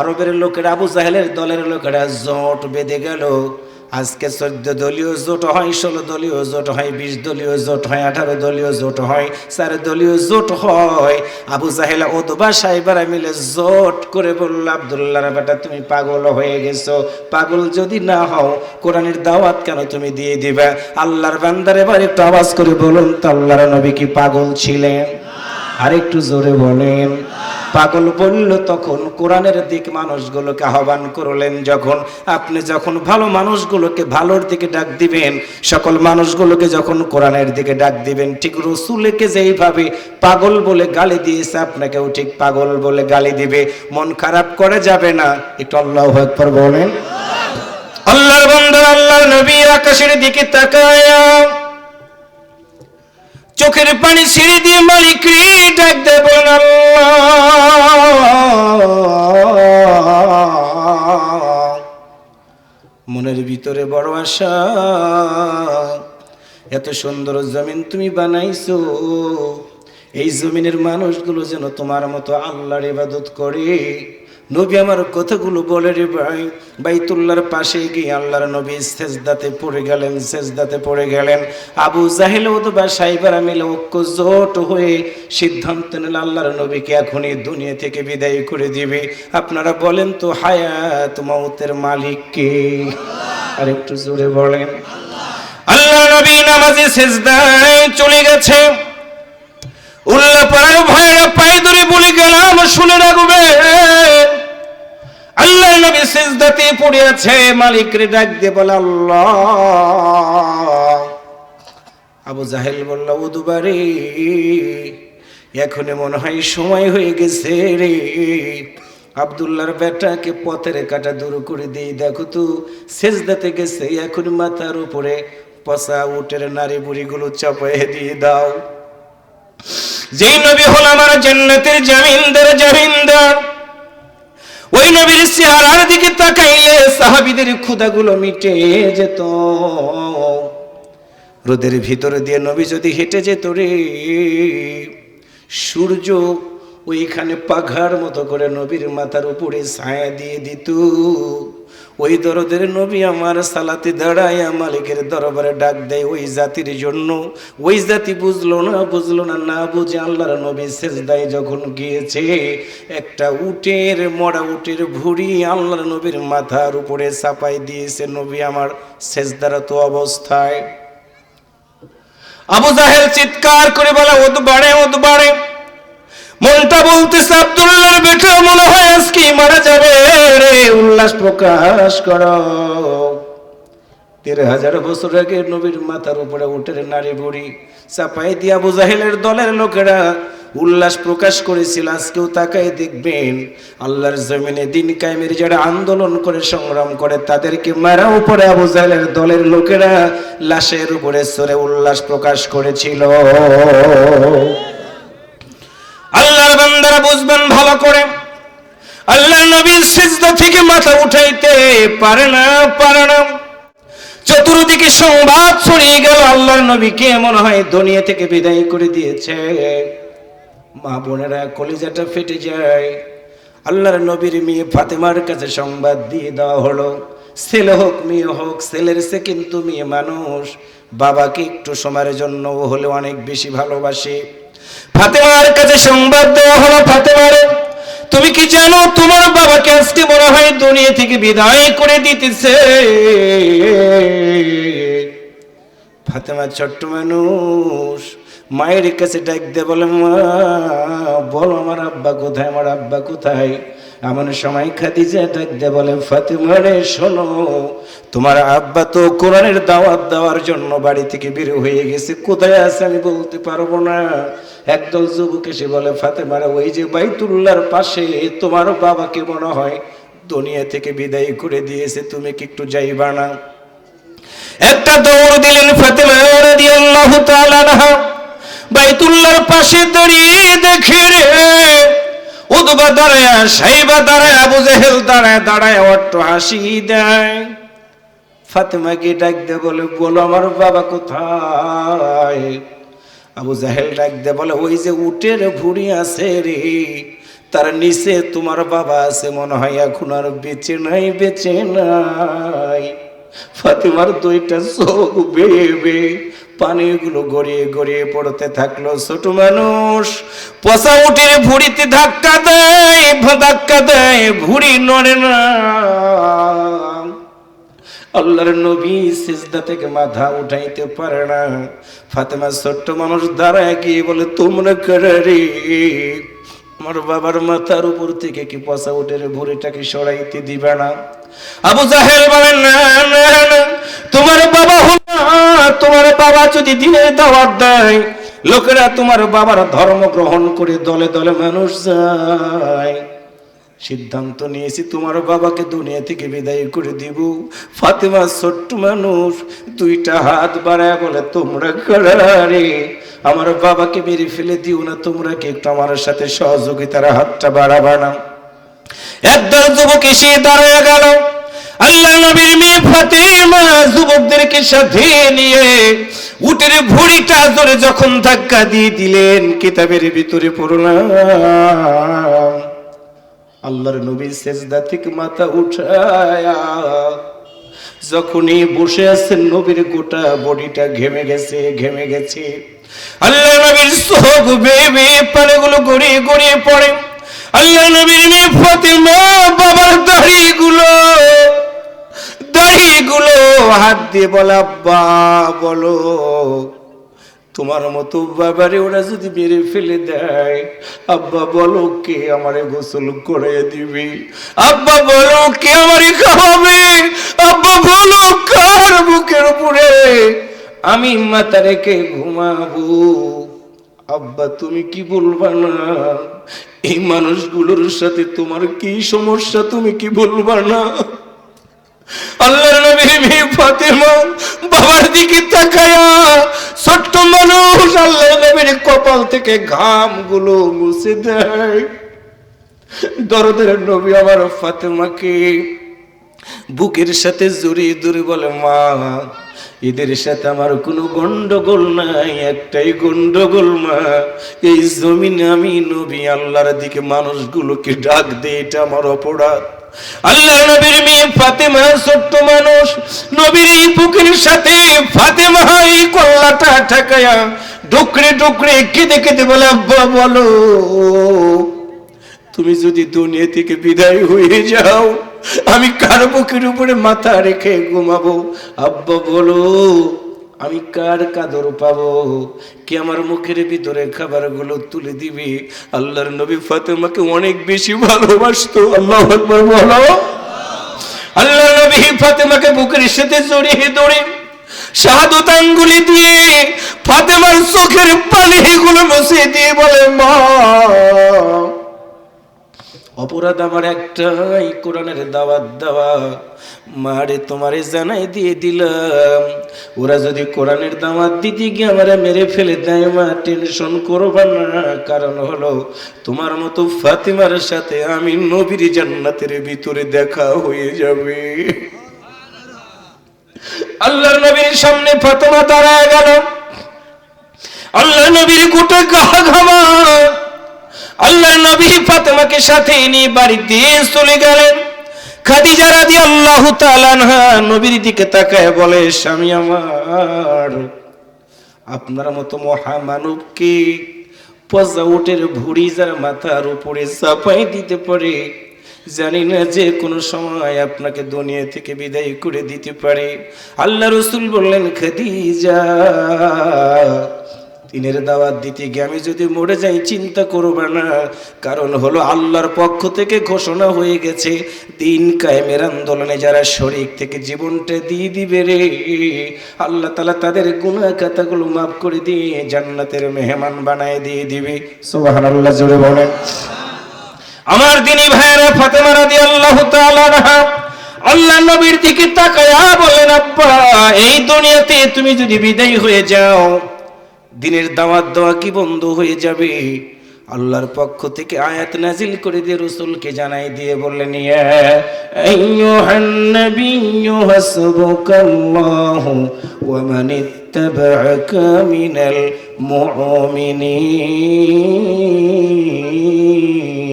আরবের লোকেরা, আবু জাহেলের দলের লোকেরা জোট বেঁধে গেল। আজকে চোদ্দ দলীয় জোট হয়, ষোলো দলীয় জোট হয়, বিশ দলীয় জোট হয়, আঠারো দলীয় জোট হয়, চার দলীয় জোট হয়। আবু জাহেলা ওদবা সাহেবারা মিলে জোট করে বলল, আবদুল্লাহ বেটা, তুমি পাগল হয়ে গেছো। পাগল যদি না হও, কোরআনের দাওয়াত কেন তুমি দিয়ে দিবে? আল্লাহর বান্দার এবার একটু আওয়াজ করে বলুন, তো আল্লাহর নবী কি পাগল ছিলেন? আর একটু জোরে বলেন পাগল বলল, তখন কোরআনের দিক মানুষগুলোকে আহ্বান করলেন যখন। আপনি যখন ভালো মানুষগুলোকে ভালোর দিকে ডাক দিবেন, সকল মানুষগুলোকে যখন কোরআনের দিকে ডাক দিবেন, ঠিক রসুলকে যেইভাবে পাগল বলে গালি দিয়েছে, আপনাকেও ঠিক পাগল বলে গালি দিবে। মন খারাপ করে যাবে না। একটু আল্লাহ একবার বলেন। আল্লাহর বন্দর আল্লাহর নবী আকাশের দিকে তাকায়া, চোখের পানি ছিঁড়ে দিয়ে মালিক ডাক বড় আশা। এত সুন্দর জমিন তুমি বানাইছো। এই জমিনের মানুষগুলো যেন তোমার মতো আল্লাহর ইবাদত করে। নবী আমার কথাগুলো বলে রে ভাই, বাইতুল্লাহর পাশে গিয়ে আল্লাহর নবী সেজদাতে পড়ে গেলেন, সেজদাতে পড়ে গেলেন। আবু জাহেল অথবা সাইবারা মিলে ঐক্য জোট হয়ে সিদ্ধান্ত নিল, আল্লাহর নবীকে এখনই দুনিয়া থেকে বিদায় করে দিবে। আপনারা বলেন তো হায়াত মাউতের মালিক কে আর একটু জোরে বলেন। আল্লাহ নবী নামাজে সেজদায় চলে গেছে। উল্লাহ পাড়ার ভয়ের পায়ে ধরে বলে গেলাম, শুনে রাখবে আল্লাহ নবী সিজদাতে পড়ে আছে মালিক রে ডাক দিয়ে বলে, আল্লাহ। আবু জাহেল বলল ও দুবারে এখনই মনে হয় সময় হয়ে গেছে রে। আবদুল্লাহর বেটাকে পথের কাটা দূর করে দিই, দেখো তো। সেজদাতে গেছে এখন মাথার উপরে পচা উটের নারী বুড়িগুলো চাপাই দিয়ে দাও। যেই নবী হল আমার জান্নাতের জামিনদার জামিনদার, ওই নবীর চেহারার দিকে তাকাইলে সাহাবিদের ক্ষুদাগুলো মিটে যেত। রোদের ভিতরে দিয়ে নবী যদি হেঁটে যেত রে, সূর্য ওইখানে পাঘার মতো করে নবীর মাথার উপরে ছায়া দিয়ে দিত। ওই দরদের নবী আমার সালাতে দাঁড়ায়, মালিকের দরবারে ডাক দেয় ওই জাতির জন্য। ওই জাতি বুঝলো না বুঝলো না না বুঝে আল্লাহর নবী সেজদায় যখন গিয়েছে, একটা উটের, মরা উটের ভুড়ি আল্লাহর নবীর মাথার উপরে চাপাই দিয়েছে, নবী আমার সেজদারত অবস্থায়। আবু জাহেল চিৎকার করে বলে ওদ বাড়ে ওদ বাড়ে মনটা বলতেছে আব্দুল্লাহর বেটা, মনে হয় আজকে মারা যাবে রে। উল্লাস প্রকাশ কর। তেরো হাজার বছর আগে নবীর মাথার উপরে উঠে নারী বুড়ি চাপাই দিয়া আবু জাহেলের দলের লোকেরা উল্লাস প্রকাশ করেছিল। আজকেও তাকাই দেখবেন, আল্লাহর জমিনে দিন কায়েমের যারা আন্দোলন করে, সংগ্রাম করে, তাদেরকে মারা উপরে আবু জাহেলের দলের লোকেরা লাশের উপরে সরে উল্লাস প্রকাশ করেছিল। বুঝবেন ভালো করে। আল্লাহ নবীর সিজদা থেকে মাথা উঠাইতে পারে না পারে না। চতুর্দিকে সংবাদ ছড়িয়ে গেল, আল্লাহর নবীকে মনে হয় দুনিয়া থেকে বিদায় করে দিয়েছে? মা বোনেরা, কলিজাটা ফেটে যায়। আল্লাহর নবীর মেয়ে ফাতেমার কাছে সংবাদ দিয়ে দেওয়া হলো, ছেলে হোক, মেয়ে হোক, ছেলের সে কিন্তু মেয়ে মানুষ। বাবাকে একটু সময়ের জন্য হলে অনেক বেশি ভালোবাসে। ফাতেমার কাছে সংবাদ দেওয়া হলো, ফাতেমারে, তুমি কি জানো, তোমার বাবাকে আজকে মনে হয় দুনিয়া থেকে বিদায় করে দিতেছে? ফাতেমা ছোট্ট মানুষ, মায়ের কাছে ডাক দে বলে, মা, বলো আমার আব্বা কোথায়, আমার আব্বা কোথায়? এমন সময় খাদিজা ডাক দে বলে, ফাতেমা রে, শোনো, তোমার আব্বা তো কোরআনের দাওয়াত দেওয়ার জন্য বাড়ি থেকে বের হয়ে গেছে। কোথায় আছে আমি বলতে পারব না। একদল যুবক এসে বলে ফাতেমারা ওই যে বাইতুল্লাহর পাশে তোমার বাবাকে মনে হয় দুনিয়া থেকে বিদায় করে দিয়েছে, তুমি কি একটু যাইবা না? একটা দৌড় দিলেন ফাতেমা রাদিয়াল্লাহু তাআলা আনহা। বাইতুল্লাহর পাশে দাঁড়িয়ে দেখে দাঁড়ায় সাইবা দাঁড়ায় আবু জেহেল দাঁড়ায় দাঁড়ায় অট্ট হাসি দেয়। ফাতেমাকে বলে বলো আমার বাবা কোথায়? আবু জাহেল বলে, ওই যে উটের ভুড়ি আছে রে, তার নিচে তোমার বাবা আছে, মনে হয় এখন আর বেঁচে নাই বেঁচে নাই। ফাতিমার দুইটা চোখ বেয়ে পানিগুলো গড়িয়ে গড়িয়ে পড়তে থাকল ছোট মানুষ। পচা উঠে ভুড়িতে ধাক্কা দেয় ধাক্কা দেয়, ভুড়ি নড়ে না। আল্লাহর নবী সিজদা থেকে মাথা উঠাইতে পারে না। ফাতেমা ছোট্ট মানুষ দাঁড়ায় গিয়ে বলে, তোমরা রে? আমার বাবার মাথার উপর থেকে কি পচা উঠে ভুড়িটাকে সরাইতে দিবে না? আবু জাহেল বলেন তোমার বাবা হল তোমার বাবা যদি দিনের দাওয়াত দেয়, লোকেরা তোমার বাবার ধর্ম গ্রহণ করে দলে দলে মানুষ যায়। সিদ্ধান্ত নিয়েছি, তোমার বাবাকে দুনিয়া থেকে বিদায় করে দিব। ফাতেমা ছোট্ট মানুষ, দুইটা হাত বাড়ায় বলে, তোমরা করারে আমার বাবাকে মেরে ফেলে দিও না, তোমরা কি একটু আমার সাথে সহযোগিতার হাতটা বাড়াবা না? একদল যুবক এসে দাঁড়ায় গেল। আল্লাহ নবীর মেয়ে ফাতেমা যুবকদেরকে সাথে নিয়ে উটের ভুড়িটা ধরে যখন ধাক্কা দিয়ে দিলেন, কিতাবের ভিতরে পড়লাম। আল্লাহর নবী সেজদা থেকে মাথা উঠায়া যখনই বসে আছেন, নবীর গোটা বডিটা ঘেমে গেছে ঘেমে গেছে। আল্লাহ নবীর চোখ বেয়ে পানিগুলো গড়িয়ে গড়িয়ে পড়ে। আল্লাহ নবীর মেয়ে ফাতেমা বাবার দাড়িগুলো দাড়িগুলো হাত দিয়ে বলে, আব্বা, বলো, তোমার মতো বাবারে ওরা যদি মেরে ফেলে দেয়, আব্বা, বলো কে আমারে গোসল করে দিবি? আব্বা, বলো কে আমারে খাওয়াবে? আব্বা, বলো কার বুকের উপরে আমি মাথা রেখে ঘুমাবো? আব্বা, তুমি কি বলবা না? এই মানুষগুলোর সাথে তোমার কি সমস্যা? তুমি কি বলবা না? আল্লাহর বাবার দিকে তাকায়া ছোট্ট মানুষ নবীর কপাল থেকে ঘামগুলো মুছে দেয়। দরদের নবী আমার বুকের সাথে জড়িয়ে ধরে বলে, মা, এদের সাথে আমার কোনো গন্ডগোল নাই, একটাই গন্ডগোল, মা, এই জমিনে আমি নবী আল্লাহর দিকে মানুষগুলোকে ডাক দে এটা আমার অপরাধ। আল্লাহ নবীর মেয়ে ফাতেমা ছোট্ট মানুষ। নবীর এই বুকের সাথে ফাতেমা এই কল্লাটা ঠাকায়া ডুকরে ডুকরে কেঁদে কেঁদে বলে, আব্বা, বলো, তুমি যদি দুনিয়া থেকে বিদায় হয়ে যাও, আমি কার বুকের উপরে মাথা রেখে ঘুমাবো? আব্বা, বলো। আমি কার কাদর পাবো? কি আমার মুখের ভিতরে খাবারগুলো তুলে দিবি? আল্লাহর নবী ফাতেমাকে অনেক বেশি ভালোবাসতো। আল্লাহ বলো। আল্লাহ নবী ফাতেমাকে বুকের সাথে জড়িয়ে ধরে শাহাদত আঙ্গুলি দিয়ে ফাতেমার চোখের পানিগুলো মুছে দিয়ে বলে, মা অপরাধ আমার একটাই, কোরআনের দাওয়াত দেওয়া। মারে তোমারে জানাই দিয়ে দিলাম। ওরা যদি কোরআনের দাওয়াত দিতে গিয়ে আমারে মেরে ফেলে দেয়, মা, টেনশন করবা না। কারণ হলো, তোমার মতো ফাতিমার সাথে আমি নবীর জান্নাতের ভিতরে দেখা হয়ে যাবে। আল্লাহর নবীর সামনে ফাতেমা দাঁড়ায় গেল। আল্লাহ নবীর গোটা গা ঘামা আল্লাহ নবী ফাতেমাকে সাথে নিয়ে বাড়িতে চলে গেলেন। খাদিজা রাদি আল্লাহ নবীর দিকে তাকায় বলে, স্বামী আমার, আপনার মতো মহামানবকে পজা উটের ভুড়ি যার মাথার উপরে চাপাই দিতে পারে? জানি না যে কোনো সময় আপনাকে দুনিয়া থেকে বিদায় করে দিতে পারে। আল্লাহ রসুল বললেন, খাদিজা দিনের দাওয়াত দিতে গিয়ে আমি যদি মরে যাই, চিন্তা করবে না। কারণ হলো আল্লাহর পক্ষ থেকে ঘোষণা হয়ে গেছে, দিন কায়েমের আন্দোলনে যারা শরিক থেকে জীবনটা দিয়ে দিবে রে, আল্লাহ তালা তাদের গুণা খাতাগুলো মাফ করে দিয়ে জান্নাতের মেহমান বানায় দিয়ে দিবে। সোহান আল্লাহ জুড়ে বলেন। আমার দিনী ভাইয়েরা, ফাতেমা রাদি আল্লাহ আল্লাহ নবীর দিকে তাকায়া বলেন, আব্বা, এই দুনিয়াতে তুমি যদি বিদায়ী হয়ে যাও দিনের দাওয়াত দেওয়া কি বন্ধ হয়ে যাবে? আল্লাহর পক্ষ থেকে আয়াত নাজিল করে দিয়ে রসুলকে জানাই দিয়ে বললেন মুমিনিন।